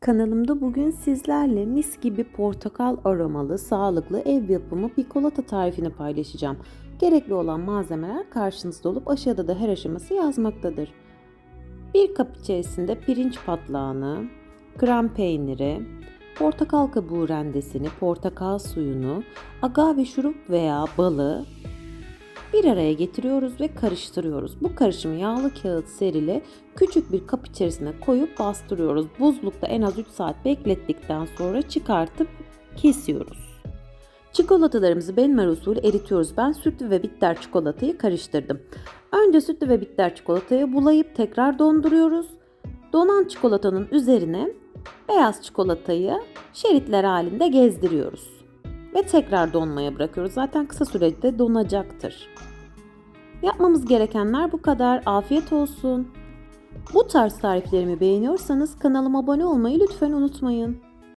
Kanalımda bugün sizlerle mis gibi portakal aromalı, sağlıklı ev yapımı pikolata tarifini paylaşacağım. Gerekli olan malzemeler karşınızda olup aşağıda da her aşaması yazmaktadır. Bir kap içerisinde pirinç patlağını, krem peyniri, portakal kabuğu rendesini, portakal suyunu, agave şurup veya balı bir araya getiriyoruz ve karıştırıyoruz. Bu karışımı yağlı kağıt serili küçük bir kap içerisine koyup bastırıyoruz. Buzlukta en az 3 saat beklettikten sonra çıkartıp kesiyoruz. Çikolatalarımızı benmer usulü eritiyoruz. Ben sütlü ve bitter çikolatayı karıştırdım. Önce sütlü ve bitter çikolatayı bulayıp tekrar donduruyoruz. Donan çikolatanın üzerine beyaz çikolatayı şeritler halinde gezdiriyoruz. Ve tekrar donmaya bırakıyoruz. Zaten kısa sürede donacaktır. Yapmamız gerekenler bu kadar. Afiyet olsun. Bu tarz tariflerimi beğeniyorsanız kanalıma abone olmayı lütfen unutmayın.